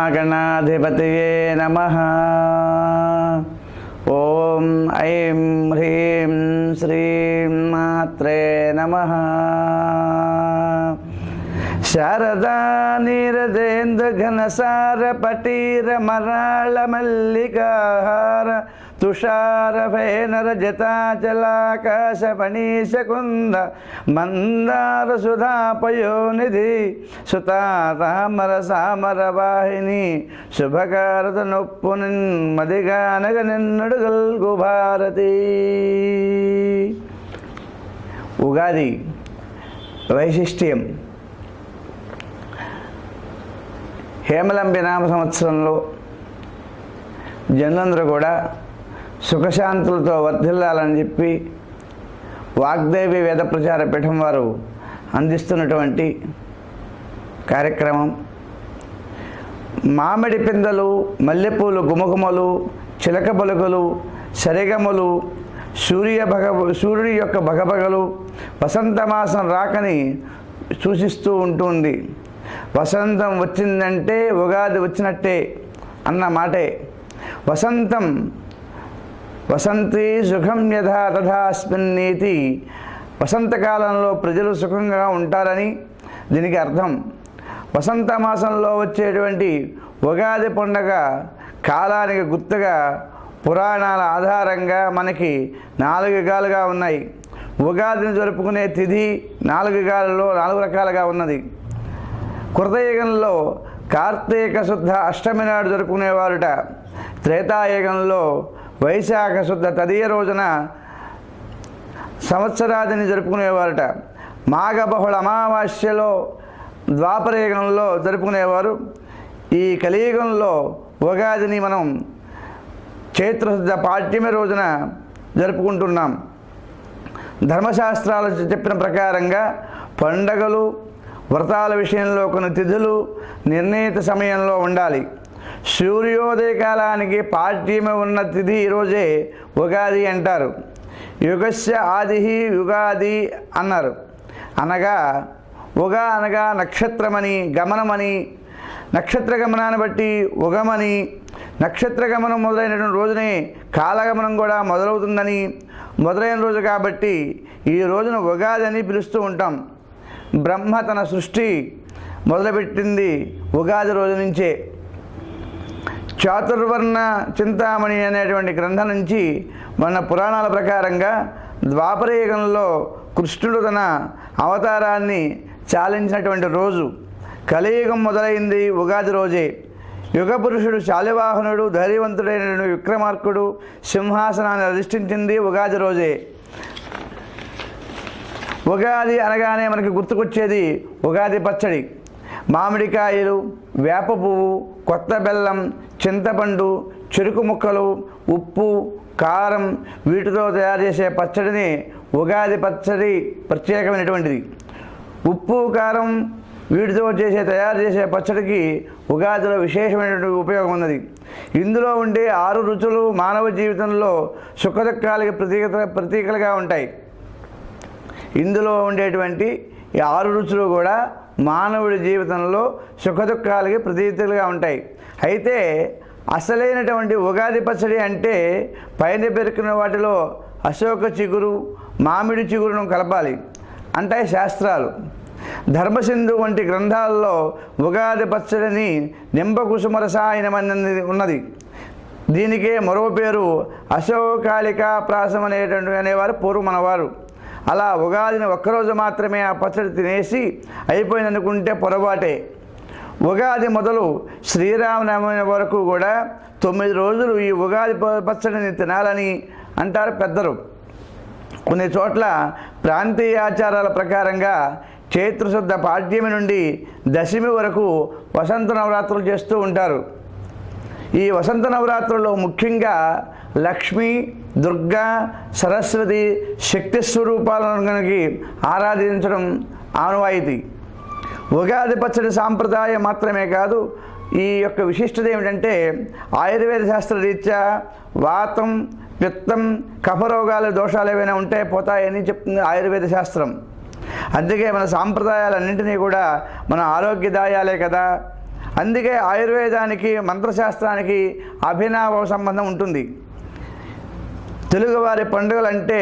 శ్రీమహాగణాధిపతయే నమ ఓం ఐం హ్రీం శ్రీం మాత్రే నమ శారదా నీరదేంద్ర ఘనసార పటీర మరాళ మల్లికాహార తుషార ఫేనర జతాచలాకాశ మందార సుధాపయోనిధి సుతారామర సామర వాహిని శుభకారత నొప్పు మదిగానగ నిన్నడుగల్గు భారతి ఉగాది వైశిష్ట్యం. హేమలంబి నామ సంవత్సరంలో జనులందరూ కూడా సుఖశాంతులతో వర్ధిల్లాలని చెప్పి వాగ్దేవి వేద ప్రచార పీఠం వారు అందిస్తున్నటువంటి కార్యక్రమం. మామిడి పిందలు మల్లెపూలు గుమగుమలు చిలక బలుగులు సరిగములు సూర్య భగ సూర్యుడి యొక్క భగభగలు వసంతమాసం రాకని సూచిస్తూ ఉంటుంది వసంతం వచ్చిందంటే ఉగాది వచ్చినట్టే అన్న మాటే. వసంతం వసంతి సుఖం యథా తథాస్మిన్నీతి వసంతకాలంలో ప్రజలు సుఖంగా ఉంటారని దీనికి అర్థం. వసంత మాసంలో వచ్చేటువంటి ఉగాది పండుగ కాలానికి గుర్తుగా పురాణాల ఆధారంగా మనకి నాలుగు విధాలుగా ఉన్నాయి. ఉగాదిని జరుపుకునే తిథి నాలుగు గాలలో నాలుగు రకాలుగా ఉన్నది. కృతయుగంలో కార్తీక శుద్ధ అష్టమి నాడు జరుపుకునేవారుట. త్రేతాయుగంలో వైశాఖ శుద్ధ తదియ రోజున సంవత్సరాదిని జరుపుకునేవారుట. మాఘబహుళ అమావాస్యలో ద్వాపరయుగంలో జరుపుకునేవారు. ఈ కలియుగంలో ఉగాదిని మనం చైత్రశుద్ధ పాఠ్యమి రోజున జరుపుకుంటున్నాం. ధర్మశాస్త్రాలు చెప్పిన ప్రకారంగా పండగలు వ్రతాల విషయంలో కొన్ని తిథులు నిర్ణీత సమయంలో ఉండాలి. సూర్యోదయ కాలానికి పాఠ్యమి ఉన్న తిథి ఈరోజే ఉగాది అంటారు. యుగస్య ఆది యుగాది అన్నారు. అనగా ఉగా అనగా నక్షత్రమని గమనమని నక్షత్ర గమనాన్ని బట్టి ఉగమని నక్షత్ర గమనం మొదలైనటువంటి రోజునే కాలగమనం కూడా మొదలవుతుందని మొదలైన రోజు కాబట్టి ఈ రోజున ఉగాది అని పిలుస్తూ ఉంటాం. బ్రహ్మ తన సృష్టి మొదలుపెట్టింది ఉగాది రోజు నుంచే. చాతుర్వర్ణ చింతామణి అనేటువంటి గ్రంథం నుంచి మన పురాణాల ప్రకారంగా ద్వాపరయుగంలో కృష్ణుడు తన అవతారాన్ని చాలించినటువంటి రోజు. కలియుగం మొదలైంది ఉగాది రోజే. యుగ పురుషుడు శాలివాహనుడు ధైర్యవంతుడైన విక్రమార్కుడు సింహాసనాన్ని అధిష్ఠించింది ఉగాది రోజే. ఉగాది అనగానే మనకి గుర్తుకొచ్చేది ఉగాది పచ్చడి. మామిడికాయలు వేప పువ్వు కొత్త బెల్లం చింతపండు చెరుకు ముక్కలు ఉప్పు కారం వీటితో తయారు చేసే పచ్చడిని ఉగాది పచ్చడి ప్రత్యేకమైనటువంటిది. ఉప్పు కారం వీటితో చేసే తయారు చేసే పచ్చడికి ఉగాదిలో విశేషమైనటువంటి ఉపయోగం ఉన్నది. ఇందులో ఉండే ఆరు రుచులు మానవ జీవితంలో సుఖదుఖాలకి ప్రతీక ప్రతీకలుగా ఉంటాయి. ఇందులో ఉండేటువంటి ఈ ఆరు రుచులు కూడా మానవుడి జీవితంలో సుఖదుఖాలకి ప్రతీతులుగా ఉంటాయి. అయితే అసలైనటువంటి ఉగాది పచ్చడి అంటే పైన పెరుకున్న వాటిలో అశోక చిగురు మామిడి చిగురును కలపాలి. అంటాయి శాస్త్రాలు. ధర్మసింధు వంటి గ్రంథాల్లో ఉగాది పచ్చడిని నింబకుసుమ రసాయనమని ఉన్నది. దీనికే మరో పేరు అశోకాలికా ప్రాసం అనేటువంటి అనేవారు పూర్వం మనవారు అలా ఉగాదిని ఒక్కరోజు మాత్రమే ఆ పచ్చడి తినేసి అయిపోయిందనుకుంటే పొరపాటే. ఉగాది మొదలు శ్రీరామనవమి వరకు కూడా తొమ్మిది రోజులు ఈ ఉగాది పచ్చడిని తినాలని అంటారు పెద్దలు. కొన్ని చోట్ల ప్రాంతీయ ఆచారాల ప్రకారంగా చైత్రశుద్ధ పాడ్యమి నుండి దశమి వరకు వసంత నవరాత్రులు చేస్తూ ఉంటారు. ఈ వసంత నవరాత్రుల్లో ముఖ్యంగా లక్ష్మి దుర్గా సరస్వతి శక్తి స్వరూపాలను కనుక ఆరాధించడం ఆనవాయితీ. ఉగాది పచ్చడి సాంప్రదాయం మాత్రమే కాదు ఈ యొక్క విశిష్టత ఏమిటంటే ఆయుర్వేద శాస్త్ర రీత్యా వాతం పిత్తం కఫరోగాలు దోషాలు ఏవైనా ఉంటే పోతాయని చెప్తుంది ఆయుర్వేద శాస్త్రం. అందుకే మన సాంప్రదాయాలన్నింటినీ కూడా మన ఆరోగ్యదాయాలే కదా. అందుకే ఆయుర్వేదానికి మంత్రశాస్త్రానికి అభినావ సంబంధం ఉంటుంది. తెలుగువారి పండుగలు అంటే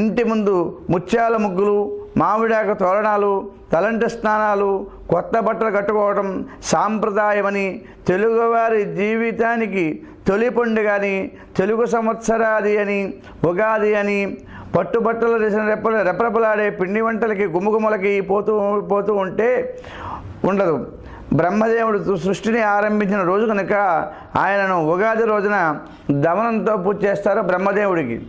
ఇంటి ముందు ముత్యాల ముగ్గులు మామిడాక తోరణాలు తలంటి స్నానాలు కొత్త బట్టలు కట్టుకోవడం సాంప్రదాయమని తెలుగువారి జీవితానికి తొలి పండుగ అని తెలుగు సంవత్సరాది అని ఉగాది అని పట్టుబట్టలు వేసిన రెప్పల రెపరెపలాడే పిండి వంటలకి గుమ్మగుమ్మలకి పోతూ పోతూ ఉంటే ఉండదు. బ్రహ్మదేవుడు సృష్టిని ఆరంభించిన రోజు కనుక ఆయనను ఉగాది రోజున దమనంతో పూజ చేస్తారు బ్రహ్మదేవుడికి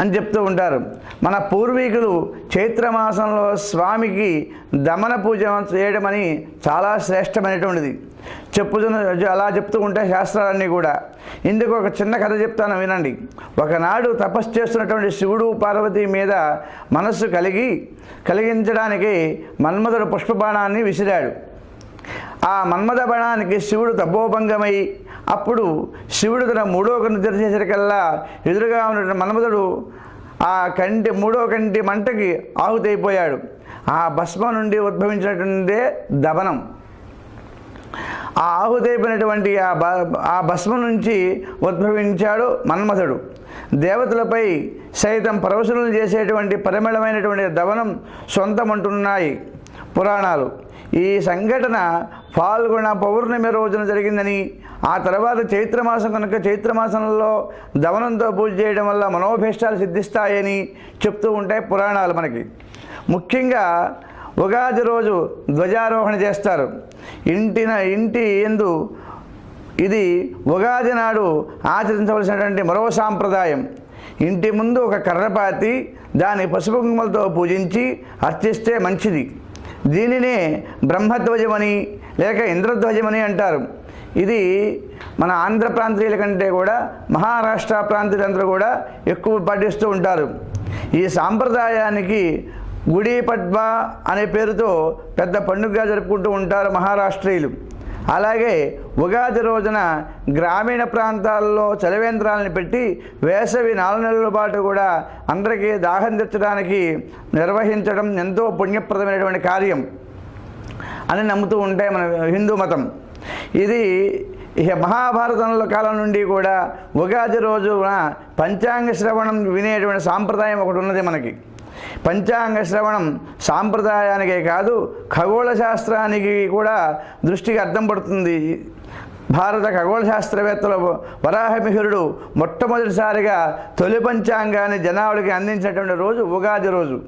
అని చెప్తూ ఉంటారు. మన పూర్వీకులు చైత్రమాసంలో స్వామికి దమన పూజ చేయడమని చాలా శ్రేష్టమైనటువంటిది. చెప్పుతున్న అలా చెప్తూ ఉంటే శాస్త్రాలన్నీ కూడా. ఇందుకు ఒక చిన్న కథ చెప్తాను వినండి. ఒకనాడు తపస్సు చేస్తున్నటువంటి శివుడు పార్వతి మీద మనస్సు కలిగి కలిగించడానికి మన్మధుడు పుష్పబాణాన్ని విసిరాడు. ఆ మన్మథ బాణానికి శివుడు తపోభంగమై అప్పుడు శివుడు తన మూడో కన్ను తెరిచేసరికల్లా ఎదురుగా ఉన్న మన్మధుడు ఆ కంటి మూడో కంటి మంటకి ఆహుతైపోయాడు. ఆ భస్మ నుండి ఉద్భవించినటువంటిదే దమనం ఆ ఆహుతైపోయినటువంటి ఆ బ ఆ భస్మ నుంచి ఉద్భవించాడు మన్మథుడు దేవతలపై సైతం పరవశులను చేసేటువంటి పరిమళమైనటువంటి దవనం సొంతమంటున్నాయి పురాణాలు. ఈ సంఘటన పాల్గొన పౌర్ణమి రోజున జరిగిందని ఆ తర్వాత చైత్రమాసం కనుక చైత్రమాసంలో దవనంతో పూజ చేయడం వల్ల మనోభీష్టాలు సిద్ధిస్తాయని చెప్తూ ఉంటాయి పురాణాలు మనకి. ముఖ్యంగా ఉగాది రోజు ధ్వజారోహణ చేస్తారు. ఇంటిన ఇంటి ఎందు ఇది ఉగాది నాడు ఆచరించవలసినటువంటి మరో సాంప్రదాయం. ఇంటి ముందు ఒక కర్రపాతి దాని పసుపు కుంకుమలతో పూజించి అర్చిస్తే మంచిది. దీనినే బ్రహ్మధ్వజమని లేక ఇంద్రధ్వజమని అంటారు. ఇది మన ఆంధ్ర ప్రాంతీయుల కంటే కూడా మహారాష్ట్ర ప్రాంతీయులందరూ కూడా ఎక్కువ పాటిస్తూ ఉంటారు. ఈ సాంప్రదాయానికి గుడి పద్మ అనే పేరుతో పెద్ద పండుగగా జరుపుకుంటూ ఉంటారు మహారాష్ట్రీయులు. అలాగే ఉగాది రోజున గ్రామీణ ప్రాంతాల్లో చలివేంద్రాలను పెట్టి వేసవి నాలుగు నెలల పాటు కూడా అందరికీ దాహం తెచ్చడానికి నిర్వహించడం ఎంతో పుణ్యప్రదమైనటువంటి కార్యం అని నమ్ముతూ ఉంటాయి మన హిందూ మతం. ఇది ఇక మహాభారతంలో కాలం నుండి కూడా ఉగాది రోజున పంచాంగ శ్రవణం వినేటువంటి సాంప్రదాయం ఒకటి ఉన్నది మనకి. పంచాంగ శ్రవణం సాంప్రదాయానికే కాదు ఖగోళ శాస్త్రానికి కూడా దృష్టికి అర్థం పడుతుంది. భారత ఖగోళ శాస్త్రవేత్తలు వరాహమిహిరుడు మొట్టమొదటిసారిగా తొలి పంచాంగాన్ని జనావుడికి అందించినటువంటి రోజు ఉగాది రోజు.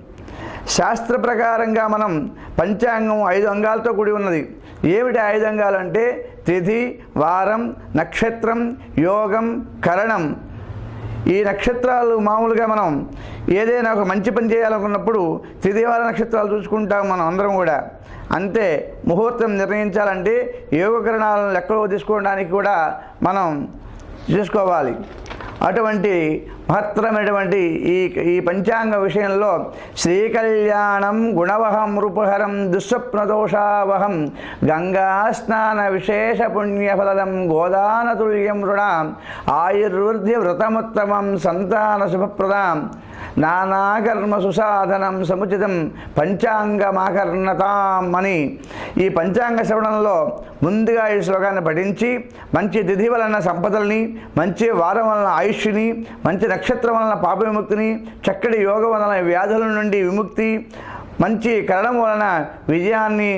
శాస్త్ర ప్రకారంగా మనం పంచాంగం ఐదు అంగాలతో కూడి ఉన్నది. ఏమిటి ఐదు అంగాలు అంటే తిథి వారం నక్షత్రం యోగం కరణం. ఈ నక్షత్రాలు మామూలుగా మనం ఏదైనా ఒక మంచి పని చేయాలనుకున్నప్పుడు తిథివార నక్షత్రాలు చూసుకుంటాం మనం అందరం కూడా. అంతే ముహూర్తం నిర్ణయించాలంటే యోగకరణాలను లెక్కలో తీసుకోవడానికి కూడా మనం చూసుకోవాలి. అటువంటి మహత్తరమైనటువంటి ఈ ఈ పంచాంగ విషయంలో శ్రీకళ్యాణం గుణవహం రూపహరం దుస్వప్నదోషావహం గంగా స్నాన విశేష పుణ్యఫలదం గోదానతుల్యం రుణాం ఆయుర్వృద్ధి వ్రతముత్తమం సంతాన శుభప్రదాం నానాకర్మ సుసాధనం సముచితం పంచాంగమాకర్ణతాం అని ఈ పంచాంగ శ్రవణంలో ముందుగా ఈ శ్లోకాన్ని పఠించి మంచి తిథి వలన సంపదల్ని మంచి వారం వలన ఆయుష్ని మంచి నక్షత్రం వలన పాప విముక్తిని చక్కటి యోగం వలన వ్యాధుల నుండి విముక్తి మంచి కరణం వలన విజయాన్ని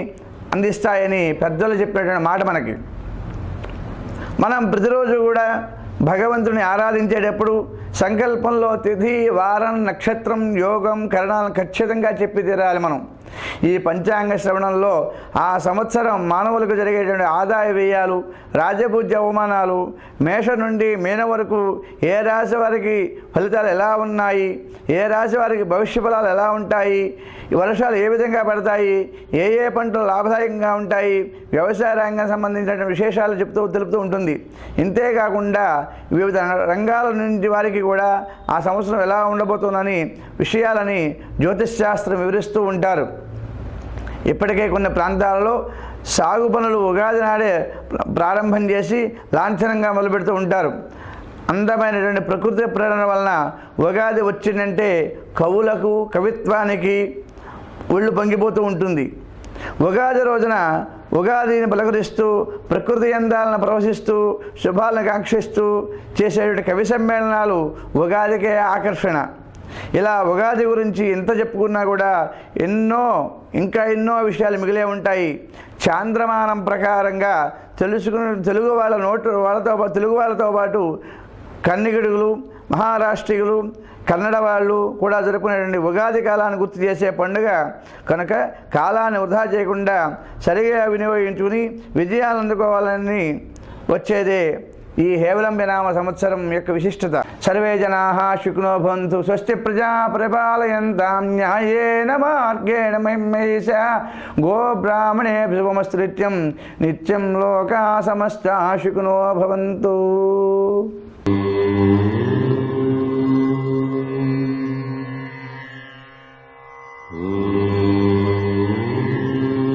అందిస్తాయని పెద్దలు చెప్పేటువంటి మాట మనకి. మనం ప్రతిరోజు కూడా భగవంతుని ఆరాధించేటప్పుడు సంకల్పంలో తిథి వారం నక్షత్రం యోగం కరణాలను ఖచ్చితంగా చెప్పి తీరాలి మనం. ఈ పంచాంగ శ్రవణంలో ఆ సంవత్సరం మానవులకు జరిగేటువంటి ఆదాయ వ్యయాలు రాజపూజ్య అవమానాలు మేష నుండి మీన వరకు ఏ రాశి వారికి ఫలితాలు ఎలా ఉన్నాయి ఏ రాశి వారికి భవిష్య ఫలాలు ఎలా ఉంటాయి వర్షాలు ఏ విధంగా పడతాయి ఏ ఏ పంటలు లాభదాయకంగా ఉంటాయి వ్యవసాయ రంగం సంబంధించిన విశేషాలు చెప్తూ తెలుపుతూ ఉంటుంది. ఇంతేకాకుండా వివిధ రంగాల నుండి వారికి కూడా ఆ సంవత్సరం ఎలా ఉండబోతుందని విషయాలని జ్యోతిష్ శాస్త్రం వివరిస్తూ ఉంటారు. ఇప్పటికే కొన్ని ప్రాంతాలలో సాగు పనులు ఉగాది నాడే ప్రారంభం చేసి లాంఛనంగా మొదలుపెడుతూ ఉంటారు. అందమైనటువంటి ప్రకృతి ప్రేరణ వలన ఉగాది వచ్చిందంటే కవులకు కవిత్వానికి ఒళ్ళు పొంగిపోతూ ఉంటుంది. ఉగాది రోజున ఉగాదిని పలకరిస్తూ ప్రకృతి అందాలను ప్రవశిస్తూ శుభాలను కాంక్షిస్తూ చేసేటువంటి కవి సమ్మేళనాలు ఉగాదికే ఆకర్షణ. ఇలా ఉగాది గురించి ఎంత చెప్పుకున్నా కూడా ఎన్నో ఇంకా ఎన్నో విషయాలు మిగిలే ఉంటాయి. చాంద్రమానం ప్రకారంగా తెలుసుకున్న తెలుగు వాళ్ళ నోటు వాళ్ళతో తెలుగు వాళ్ళతో పాటు కన్నిగిడుగులు మహారాష్ట్రీయులు కన్నడ వాళ్ళు కూడా జరుపుకునేటువంటి ఉగాది కాలాన్ని గుర్తు చేసే పండుగ కనుక కాలాన్ని వృధా చేయకుండా సరిగా వినియోగించుకుని విజయాలు అందుకోవాలని వచ్చేదే. ఈ హేవలంబి నామ సంవత్సరం యొక్క విశిష్టత. సర్వే జనా శుక్నో భవంతు స్వస్తి ప్రజా పరిపాలయంతాం న్యాయేన మార్గేణ మహిమేష గో బ్రాహ్మణే శుభమస్తు నిత్యం నిత్యం లోకా సమస్త శుక్నో భవంతు.